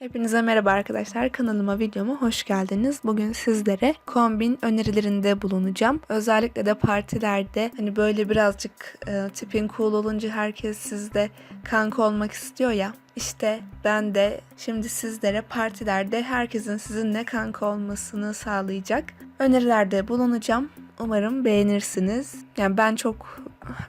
Hepinize merhaba arkadaşlar. Kanalıma, videoma hoş geldiniz. Bugün sizlere kombin önerilerinde bulunacağım. Özellikle de partilerde hani böyle birazcık e, tipin cool olunca herkes sizde kanka olmak istiyor ya. İşte ben de şimdi sizlere partilerde herkesin sizinle kanka olmasını sağlayacak önerilerde bulunacağım. Umarım beğenirsiniz. Yani ben çok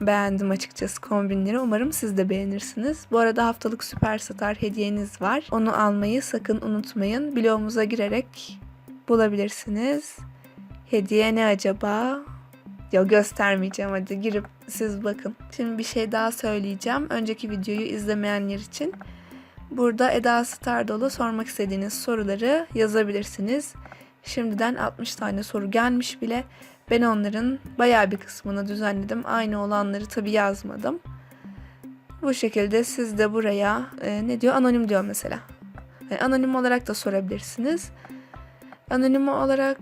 beğendim açıkçası kombinleri. Umarım siz de beğenirsiniz. Bu arada haftalık Süperstar hediyeniz var. Onu almayı sakın unutmayın. Bloğumuza girerek bulabilirsiniz. Hediye ne acaba? Ya göstermeyeceğim hadi girip siz bakın. Şimdi bir şey daha söyleyeceğim. Önceki videoyu izlemeyenler için. Burada Eda Star dolu sormak istediğiniz soruları yazabilirsiniz. Şimdiden 60 tane soru gelmiş bile. Ben onların bayağı bir kısmını düzenledim. Aynı olanları tabii yazmadım. Bu şekilde siz de buraya e, ne diyor? Anonim diyor mesela. Yani anonim olarak da sorabilirsiniz. Anonim olarak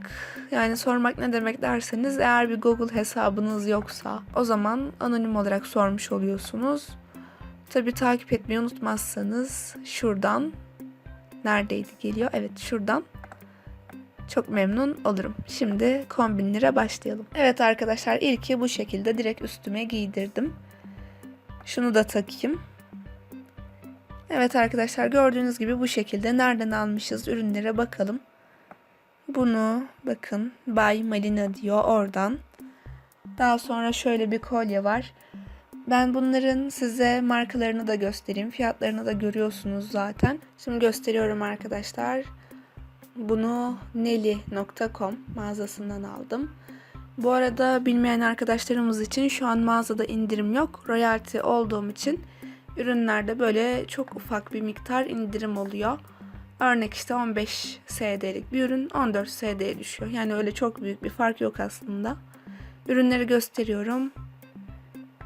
yani sormak ne demek derseniz eğer bir Google hesabınız yoksa o zaman anonim olarak sormuş oluyorsunuz. Tabii takip etmeyi unutmazsanız şuradan neredeydi geliyor? Evet şuradan çok memnun olurum. Şimdi kombinlere başlayalım. Evet arkadaşlar ilki bu şekilde direkt üstüme giydirdim. Şunu da takayım. Evet arkadaşlar gördüğünüz gibi bu şekilde nereden almışız ürünlere bakalım. Bunu bakın Bay Malina diyor oradan. Daha sonra şöyle bir kolye var. Ben bunların size markalarını da göstereyim. Fiyatlarını da görüyorsunuz zaten. Şimdi gösteriyorum arkadaşlar. Bunu nelly.com mağazasından aldım. Bu arada bilmeyen arkadaşlarımız için şu an mağazada indirim yok. Royalty olduğum için ürünlerde böyle çok ufak bir miktar indirim oluyor. Örnek işte 15 SD'lik bir ürün 14 SD'ye düşüyor. Yani öyle çok büyük bir fark yok aslında. Ürünleri gösteriyorum.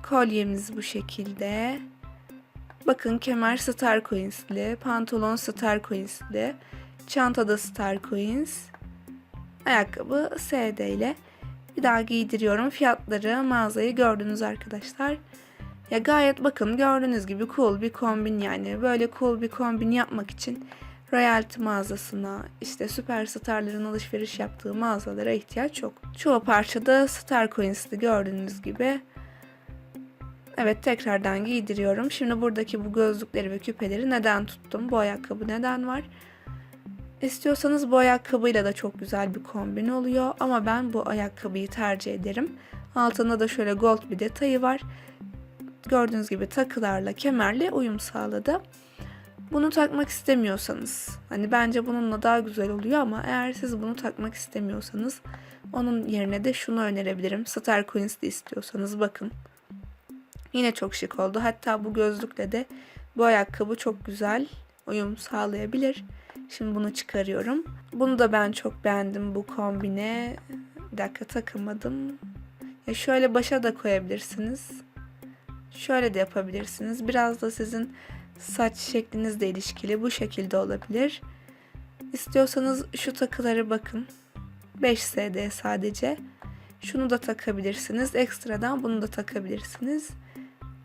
Kolyemiz bu şekilde. Bakın kemer Star Coins'li, pantolon Star Coins'li, çantada Star Coins, ayakkabı SD ile. Bir daha giydiriyorum. Fiyatları mağazayı gördünüz arkadaşlar. Ya gayet bakın gördüğünüz gibi cool bir kombin yani. Böyle cool bir kombin yapmak için Royalty mağazasına, işte süperstarların alışveriş yaptığı mağazalara ihtiyaç yok. Çoğu parçada Star Coins'li gördüğünüz gibi. Evet tekrardan giydiriyorum. Şimdi buradaki bu gözlükleri ve küpeleri neden tuttum? Bu ayakkabı neden var? İstiyorsanız bu ayakkabıyla da çok güzel bir kombin oluyor ama ben bu ayakkabıyı tercih ederim. Altında da şöyle gold bir detayı var. Gördüğünüz gibi takılarla, kemerle uyum sağladı. Bunu takmak istemiyorsanız, hani bence bununla daha güzel oluyor ama eğer siz bunu takmak istemiyorsanız onun yerine de şunu önerebilirim. Star Queens'li istiyorsanız bakın. Yine çok şık oldu. Hatta bu gözlükle de bu ayakkabı çok güzel uyum sağlayabilir. Şimdi bunu çıkarıyorum. Bunu da ben çok beğendim bu kombine. Bir dakika takamadım. Ya şöyle başa da koyabilirsiniz. Şöyle de yapabilirsiniz. Biraz da sizin saç şeklinizle ilişkili bu şekilde olabilir. İstiyorsanız şu takıları bakın. 5 SD sadece. Şunu da takabilirsiniz. Ekstradan bunu da takabilirsiniz.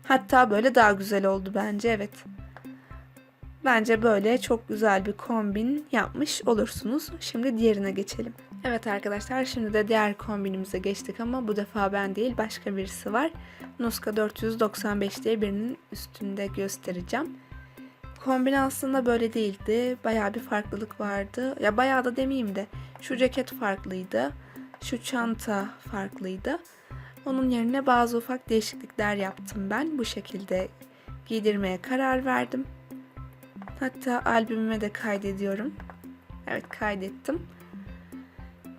Hatta böyle daha güzel oldu bence evet. Bence böyle çok güzel bir kombin yapmış olursunuz. Şimdi diğerine geçelim. Evet arkadaşlar şimdi de diğer kombinimize geçtik ama bu defa ben değil başka birisi var. Nuska 495 diye birinin üstünde göstereceğim. Kombin aslında böyle değildi. Bayağı bir farklılık vardı. Ya bayağı da demeyeyim de şu ceket farklıydı. Şu çanta farklıydı. Onun yerine bazı ufak değişiklikler yaptım ben. Bu şekilde giydirmeye karar verdim. Hatta albümüme de kaydediyorum. Evet kaydettim.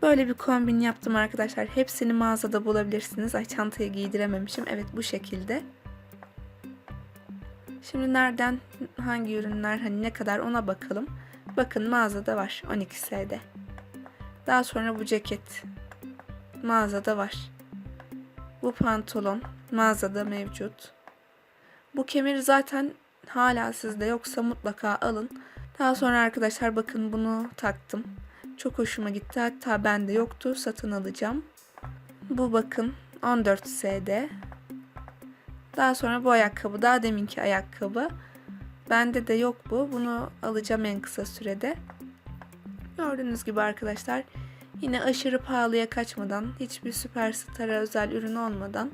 Böyle bir kombin yaptım arkadaşlar. Hepsini mağazada bulabilirsiniz. Ay çantaya giydirememişim. Evet bu şekilde. Şimdi nereden hangi ürünler hani ne kadar ona bakalım. Bakın mağazada var 12S'de. Daha sonra bu ceket mağazada var. Bu pantolon mağazada mevcut. Bu kemer zaten hala sizde yoksa mutlaka alın. Daha sonra arkadaşlar bakın bunu taktım. Çok hoşuma gitti. Hatta bende yoktu. Satın alacağım. Bu bakın 14 SD. Daha sonra bu ayakkabı daha deminki ayakkabı. Bende de yok bu. Bunu alacağım en kısa sürede. Gördüğünüz gibi arkadaşlar yine aşırı pahalıya kaçmadan, hiçbir süperstara özel ürün olmadan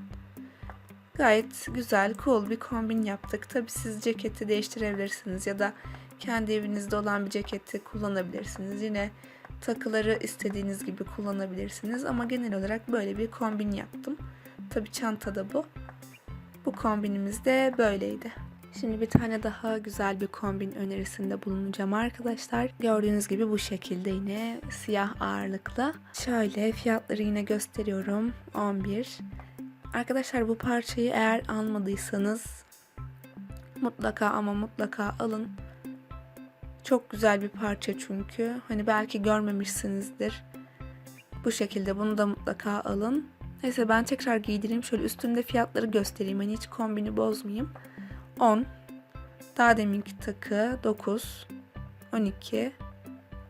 gayet güzel, cool bir kombin yaptık. Tabi siz ceketi değiştirebilirsiniz ya da kendi evinizde olan bir ceketi kullanabilirsiniz. Yine takıları istediğiniz gibi kullanabilirsiniz ama genel olarak böyle bir kombin yaptım. Tabi çanta da bu. Bu kombinimiz de böyleydi. Şimdi bir tane daha güzel bir kombin önerisinde bulunacağım arkadaşlar. Gördüğünüz gibi bu şekilde yine siyah ağırlıklı. Şöyle fiyatları yine gösteriyorum. 11. Arkadaşlar bu parçayı eğer almadıysanız mutlaka ama mutlaka alın. Çok güzel bir parça çünkü. Hani belki görmemişsinizdir. Bu şekilde bunu da mutlaka alın. Neyse ben tekrar giydireyim. Şöyle üstünde fiyatları göstereyim. Hani hiç kombini bozmayayım. 10. Daha deminki takı 9. 12.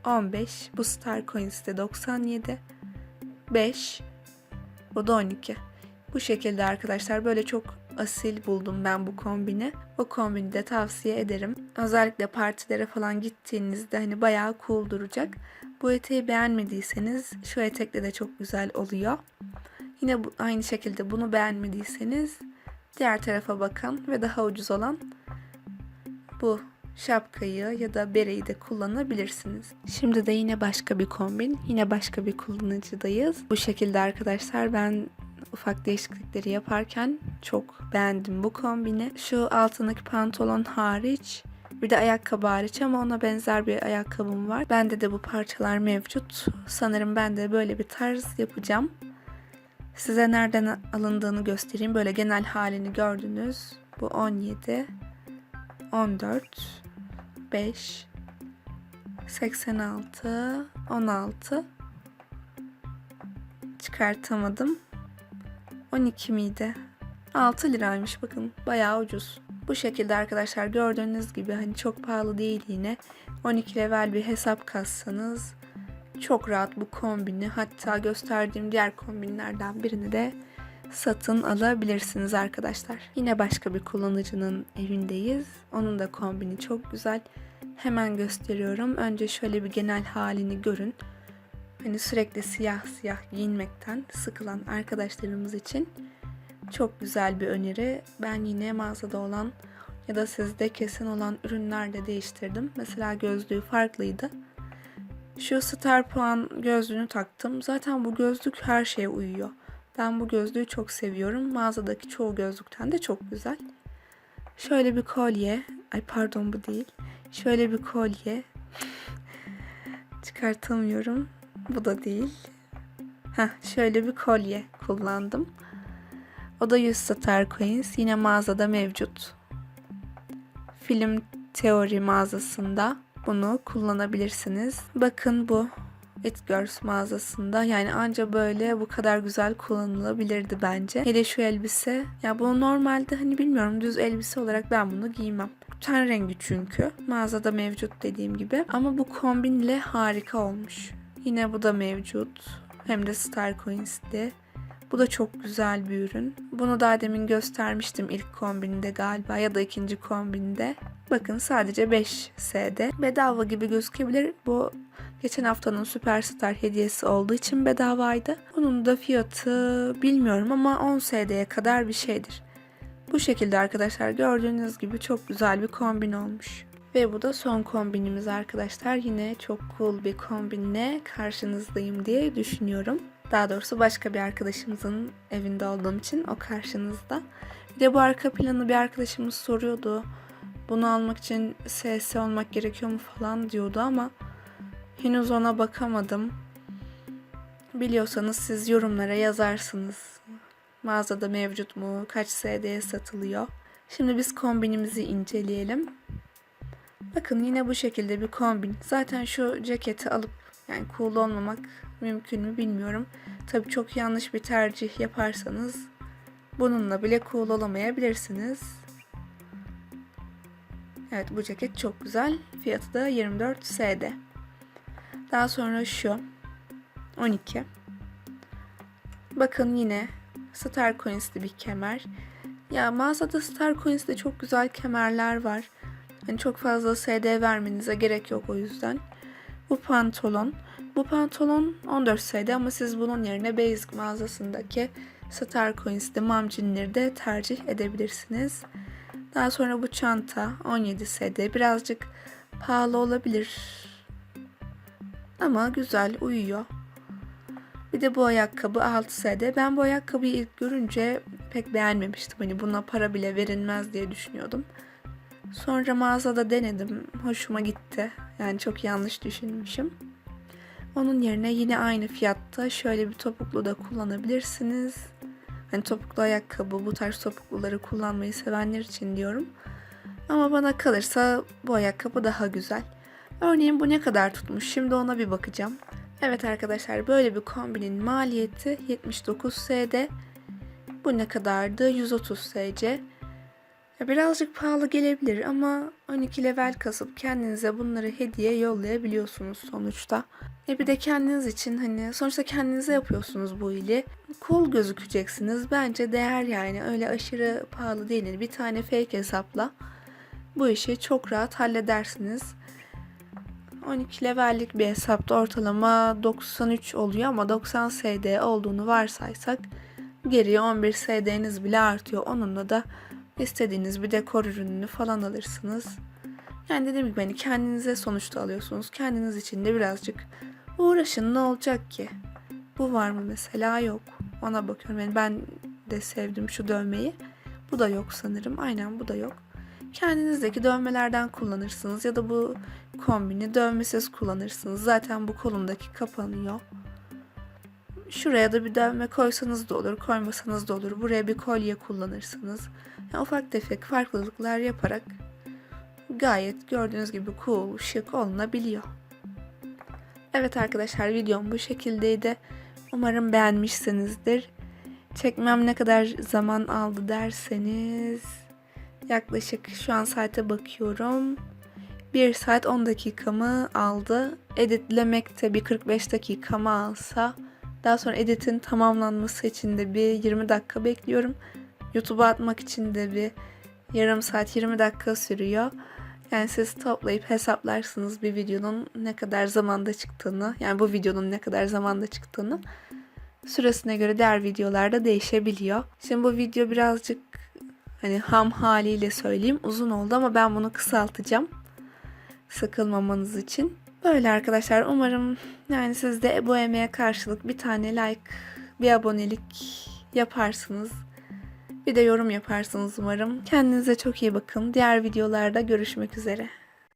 15. Bu Star Coins'te 97. 5. Bu da 12. Bu şekilde arkadaşlar böyle çok asil buldum ben bu kombini. Bu kombini de tavsiye ederim. Özellikle partilere falan gittiğinizde hani bayağı cool duracak. Bu eteği beğenmediyseniz şu etekle de çok güzel oluyor. Yine bu, aynı şekilde bunu beğenmediyseniz diğer tarafa bakın ve daha ucuz olan bu şapkayı ya da bereyi de kullanabilirsiniz. Şimdi de yine başka bir kombin, yine başka bir kullanıcıdayız. Bu şekilde arkadaşlar ben ufak değişiklikleri yaparken çok beğendim bu kombini. Şu altındaki pantolon hariç bir de ayakkabı hariç ama ona benzer bir ayakkabım var. Bende de bu parçalar mevcut. Sanırım ben de böyle bir tarz yapacağım. Size nereden alındığını göstereyim. Böyle genel halini gördünüz. Bu 17, 14, 5, 86, 16. Çıkartamadım. 12 miydi? 6 liraymış bakın. Bayağı ucuz. Bu şekilde arkadaşlar gördüğünüz gibi hani çok pahalı değil yine. 12 level bir hesap kassanız çok rahat bu kombini hatta gösterdiğim diğer kombinlerden birini de satın alabilirsiniz arkadaşlar. Yine başka bir kullanıcının evindeyiz. Onun da kombini çok güzel. Hemen gösteriyorum. Önce şöyle bir genel halini görün. Hani sürekli siyah siyah giyinmekten sıkılan arkadaşlarımız için çok güzel bir öneri. Ben yine mağazada olan ya da sizde kesin olan ürünlerle değiştirdim. Mesela gözlüğü farklıydı. Şu Star Puan gözlüğünü taktım. Zaten bu gözlük her şeye uyuyor. Ben bu gözlüğü çok seviyorum. Mağazadaki çoğu gözlükten de çok güzel. Şöyle bir kolye. Ay pardon bu değil. Şöyle bir kolye. Çıkartamıyorum. Bu da değil. Heh, şöyle bir kolye kullandım. O da 100 Star Coins. Yine mağazada mevcut. Film teori mağazasında bunu kullanabilirsiniz. Bakın bu It Girls mağazasında yani anca böyle bu kadar güzel kullanılabilirdi bence. Hele şu elbise ya bu normalde hani bilmiyorum düz elbise olarak ben bunu giymem. Ten rengi çünkü mağazada mevcut dediğim gibi ama bu kombinle harika olmuş. Yine bu da mevcut hem de Star Coins'ti. Bu da çok güzel bir ürün. Bunu daha demin göstermiştim ilk kombinde galiba ya da ikinci kombinde. Bakın sadece 5 SD. Bedava gibi gözükebilir. Bu geçen haftanın Superstar hediyesi olduğu için bedavaydı. Bunun da fiyatı bilmiyorum ama 10 SD'ye kadar bir şeydir. Bu şekilde arkadaşlar gördüğünüz gibi çok güzel bir kombin olmuş. Ve bu da son kombinimiz arkadaşlar. Yine çok cool bir kombinle karşınızdayım diye düşünüyorum. Daha doğrusu başka bir arkadaşımızın evinde olduğum için o karşınızda. Bir de bu arka planı bir arkadaşımız soruyordu. Bunu almak için SS olmak gerekiyor mu falan diyordu ama henüz ona bakamadım. Biliyorsanız siz yorumlara yazarsınız. Mağazada mevcut mu? Kaç SD'ye satılıyor? Şimdi biz kombinimizi inceleyelim. Bakın yine bu şekilde bir kombin. Zaten şu ceketi alıp yani cool olmamak mümkün mü bilmiyorum. Tabii çok yanlış bir tercih yaparsanız bununla bile cool olamayabilirsiniz. Evet bu ceket çok güzel. Fiyatı da 24 SD. Daha sonra şu 12. Bakın yine Star Coins'li bir kemer. Ya mağazada Star Coins'de çok güzel kemerler var. Hani çok fazla SD vermenize gerek yok o yüzden. Bu pantolon. Bu pantolon 14 SD ama siz bunun yerine Basic mağazasındaki Star Coins'de mamcinleri de tercih edebilirsiniz. Daha sonra bu çanta 17 SD. Birazcık pahalı olabilir. Ama güzel uyuyor. Bir de bu ayakkabı 6 SD. Ben bu ayakkabıyı ilk görünce pek beğenmemiştim. Hani buna para bile verilmez diye düşünüyordum. Sonra mağazada denedim. Hoşuma gitti. Yani çok yanlış düşünmüşüm. Onun yerine yine aynı fiyatta şöyle bir topuklu da kullanabilirsiniz. Hani topuklu ayakkabı, bu tarz topukluları kullanmayı sevenler için diyorum. Ama bana kalırsa bu ayakkabı daha güzel. Örneğin bu ne kadar tutmuş? Şimdi ona bir bakacağım. Evet arkadaşlar böyle bir kombinin maliyeti 79 SD. Bu ne kadardı? 130 SC. Birazcık pahalı gelebilir ama 12 level kasıp kendinize bunları hediye yollayabiliyorsunuz sonuçta. E bir de kendiniz için hani sonuçta kendinize yapıyorsunuz bu ili. Cool gözükeceksiniz. Bence değer yani. Öyle aşırı pahalı değil. Bir tane fake hesapla bu işi çok rahat halledersiniz. 12 levellik bir hesapta ortalama 93 oluyor ama 90 SD olduğunu varsaysak geriye 11 SD'niz bile artıyor. Onunla da istediğiniz bir dekor ürününü falan alırsınız. Yani dediğim gibi hani kendinize sonuçta alıyorsunuz. Kendiniz için de birazcık uğraşın ne olacak ki? Bu var mı mesela? Yok. Ona bakıyorum. Yani ben de sevdim şu dövmeyi. Bu da yok sanırım. Aynen bu da yok. Kendinizdeki dövmelerden kullanırsınız ya da bu kombini dövmesiz kullanırsınız. Zaten bu kolundaki kapanıyor. Şuraya da bir dövme koysanız da olur, koymasanız da olur. Buraya bir kolye kullanırsınız. Yani ufak tefek farklılıklar yaparak gayet gördüğünüz gibi cool, şık olunabiliyor. Evet arkadaşlar videom bu şekildeydi. Umarım beğenmişsinizdir. Çekmem ne kadar zaman aldı derseniz yaklaşık şu an saate bakıyorum. 1 saat 10 dakikamı aldı. Editlemekte bir 45 dakikamı alsa daha sonra editin tamamlanması için de bir 20 dakika bekliyorum. YouTube'a atmak için de bir yarım saat 20 dakika sürüyor. Yani siz toplayıp hesaplarsınız bir videonun ne kadar zamanda çıktığını, yani bu videonun ne kadar zamanda çıktığını. Süresine göre diğer videolarda değişebiliyor. Şimdi bu video birazcık hani ham haliyle söyleyeyim uzun oldu ama ben bunu kısaltacağım. Sıkılmamanız için. Böyle arkadaşlar umarım yani siz de bu emeğe karşılık bir tane like, bir abonelik yaparsınız. Bir de yorum yaparsınız umarım. Kendinize çok iyi bakın. Diğer videolarda görüşmek üzere.